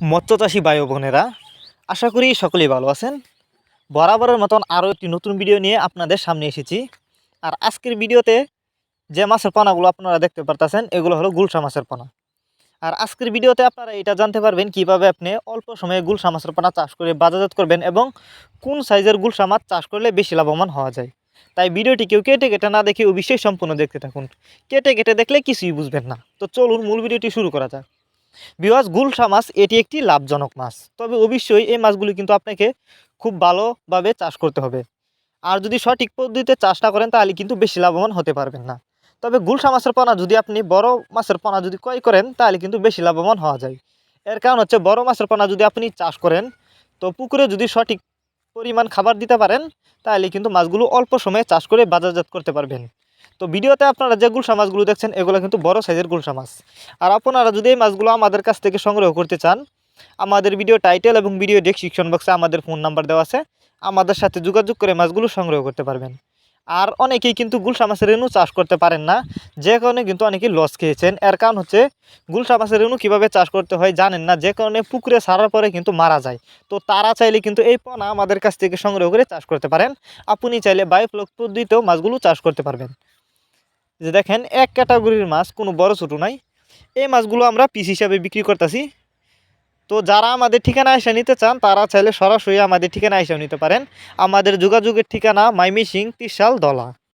মৎস্যচাষী ভাই বোনেরা, আশা করি সকলেই ভালো আছেন। বরাবরের মতন আরও একটি নতুন ভিডিও নিয়ে আপনাদের সামনে এসেছি। আর আজকের ভিডিওতে যে মাছের পোনাগুলো আপনারা দেখতে পারতেছেন, এগুলো হলো গুলশা মাছের পোনা। আর আজকের ভিডিওতে আপনারা এটা জানতে পারবেন কীভাবে আপনি অল্প সময়ে গুলশা মাছের পোনা চাষ করে বাজারজাত করবেন এবং কোন সাইজের গুলশা মাছ চাষ করলে বেশি লাভবান হওয়া যায়। তাই ভিডিওটি কেউ কেটে কেটে না দেখে অবশ্যই সম্পূর্ণ দেখতে থাকুন। কেটে কেটে দেখলে কিছুই বুঝবেন না। তো চলুন মূল ভিডিওটি শুরু করা যাক। বিওয়াজ গুলশা মাছ এটি একটি লাভজনক মাছ। তবে অবশ্যই এই মাছগুলি কিন্তু আপনাকে খুব ভালোভাবে চাষ করতে হবে। আর যদি সঠিক পদ্ধতিতে চাষ না করেন, তাহলে কিন্তু বেশি লাভবান হতে পারবেন না। তবে গুলশা মাছের পোনা যদি আপনি, বড় মাছের পোনা যদি ক্রয় করেন, তাহলে কিন্তু বেশি লাভবান হওয়া যায়। এর কারণ হচ্ছে, বড় মাছের পোনা যদি আপনি চাষ করেন, তো পুকুরে যদি সঠিক পরিমাণ খাবার দিতে পারেন, তাহলে কিন্তু মাছগুলো অল্প সময়ে চাষ করে বাজারজাত করতে পারবেন। তো ভিডিওতে আপনারা যে গুলশা মাছগুলো দেখছেন, এগুলো কিন্তু বড় সাইজের গুলশা মাছ। আর আপনারা যদি এই মাছগুলো আমাদের কাছ থেকে সংগ্রহ করতে চান, আমাদের ভিডিও টাইটেল এবং ভিডিও ডেসক্রিপশন বক্সে আমাদের ফোন নাম্বার দেওয়া আছে, আমাদের সাথে যোগাযোগ করে মাছগুলো সংগ্রহ করতে পারবেন। আর অনেকেই কিন্তু গুলশা মাছের রেণু চাষ করতে পারেন না, যে কারণে কিন্তু অনেকেই লস খেয়েছেন। এর কারণ হচ্ছে গুলশা মাছের রেণু কীভাবে চাষ করতে হয় জানেন না, যে কারণে পুকুরে ছাড়ার পরে কিন্তু মারা যায়। তো তারা চাইলে কিন্তু এই পোনা আমাদের কাছ থেকে সংগ্রহ করে চাষ করতে পারেন। আপনি চাইলে বায়োফ্লক পদ্ধতিতেও মাছগুলো চাষ করতে পারবেন। যে দেখেন, এক ক্যাটাগরির মাছ, কোনো বড় ছোটো নাই। এই মাছগুলো আমরা পিস হিসাবে বিক্রি করতেছি। তো যারা আমাদের ঠিকানা এসে নিতে চান, তারা চাইলে সরাসরি আমাদের ঠিকানা এসেও নিতে পারেন। আমাদের যোগাযোগের ঠিকানা মাইমিসিং, ত্রিশাল, দলা।